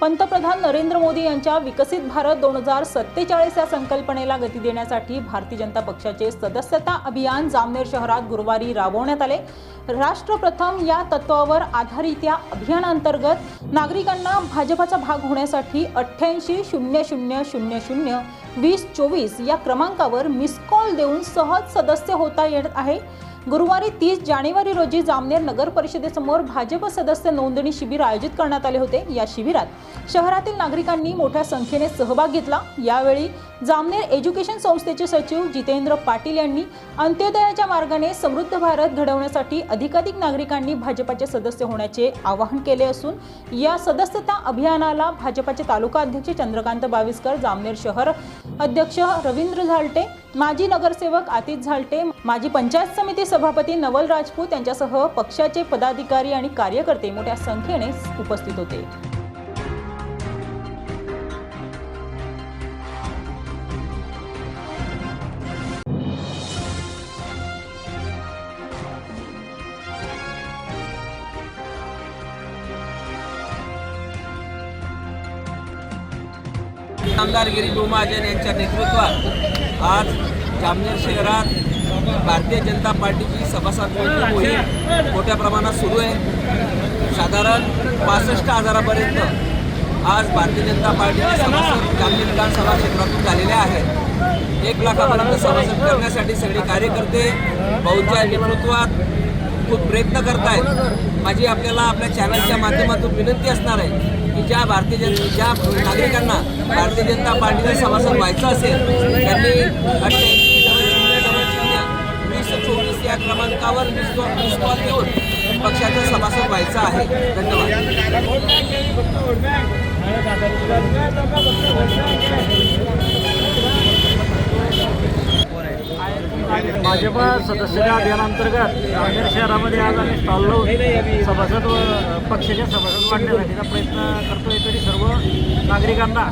पंतप्रधान नरेंद्र मोदी यांच्या विकसित भारत दोन हजार सत्तेचाळीस या संकल्पनेला गती देण्यासाठी भारतीय जनता पक्षाचे सदस्यता अभियान जामनेर शहरात गुरुवारी राबवण्यात आले. राष्ट्रप्रथम या तत्वावर आधारित या अभियानांतर्गत नागरिकांना भाजपाचा भाग होण्यासाठी अठ्ठ्याऐंशी शून्य शून्य शून्य शून्य वीस चोवीस या क्रमांकावर मिस कॉल देऊन सहज सदस्य होता येत आहे. गुरुवारी तीस जानेवारी रोजी जामनेर नगर परिषदेसमोर भाजप सदस्य नोंदणी शिबिर आयोजित करण्यात आले होते. या शिबिरात शहरातील नागरिकांनी मोठ्या संख्येने सहभाग घेतला. यावेळी जामनेर एज्युकेशन संस्थेचे सचिव जितेंद्र पाटील यांनी अंत्योदयाच्या मार्गाने समृद्ध भारत घडवण्यासाठी अधिकाधिक नागरिकांनी भाजपाचे सदस्य होण्याचे आवाहन केले असून या सदस्यता अभियानाला भाजपाचे तालुका अध्यक्ष चंद्रकांत बाविस्कर जामनेर शहर अध्यक्ष रवींद्र झालटे माजी नगरसेवक आतिश झालटे माजी पंचायत समिती सभापती नवल राजपूत यांच्यासह पक्षाचे पदाधिकारी आणि कार्यकर्ते मोठ्या संख्येने उपस्थित होते. आमदार गिरीश महाजन यांच्या नेतृत्वात आज जामनेर शहरात भारतीय जनता पार्टीची सभासद मोहीम मोठ्या प्रमाणात सुरू आहे. साधारण पासष्ट हजारापर्यंत आज भारतीय जनता पार्टीचे सभासद जामनेर विधानसभा क्षेत्रातून झालेले आहेत. एक लाखापर्यंत सभासद करण्यासाठी सगळे कार्यकर्ते भाऊंच्या नेतृत्वात खूप प्रयत्न करतायत माझी आपल्याला आपल्या चॅनलच्या माध्यमातून विनंती असणार आहे की ज्या भारतीय जन ज्या नागरिकांना भारतीय जनता पार्टीचा सभासद व्हायचं असेल त्यांनी अठ्ठ्याऐंशी डबल शून्य डबल शून्य वीस चोवीस या क्रमांकावर मिस कॉल कॉल देऊन पक्षाचा सभासद व्हायचं आहे धन्यवाद भाजपा सदस्यता अभियानांतर्गत नांदेड शहरामध्ये आज आम्ही स्टॉल लावून सभासद व पक्षाच्या सभासद वाढण्यासाठीचा प्रयत्न करतोय तरी सर्व नागरिकांना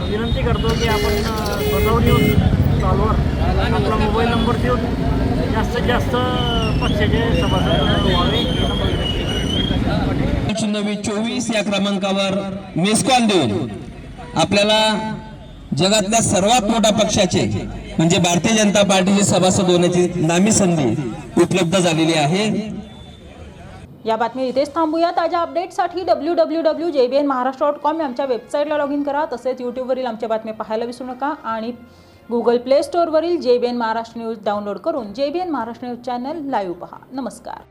विनंती करतो की आपण स्वतःहून येऊन स्टॉलवर आपला मोबाईल नंबर देऊन जास्तीत जास्त पक्षाचे सभासद व्हावे. चोवीस या क्रमांकावर मिस कॉल देऊन आपल्याला जगातल्या सर्वात मोठ्या पक्षाचे म्हणजे भारतीय जनता पार्टीचे सभासद होण्याची नामी संधी उपलब्ध झालेली आहे. या बातमी इथेच थांबूया. ताज्या अपडेटसाठी W W W J B N Maharashtra dot com आमच्या वेबसाईटला लॉग इन करा. तसेच यूट्यूबवरील आमच्या बातम्या पाहायला विसरू नका आणि Google play स्टोअरवरील J B N Maharashtra news download करून J B N Maharashtra news channel live पहा. नमस्कार.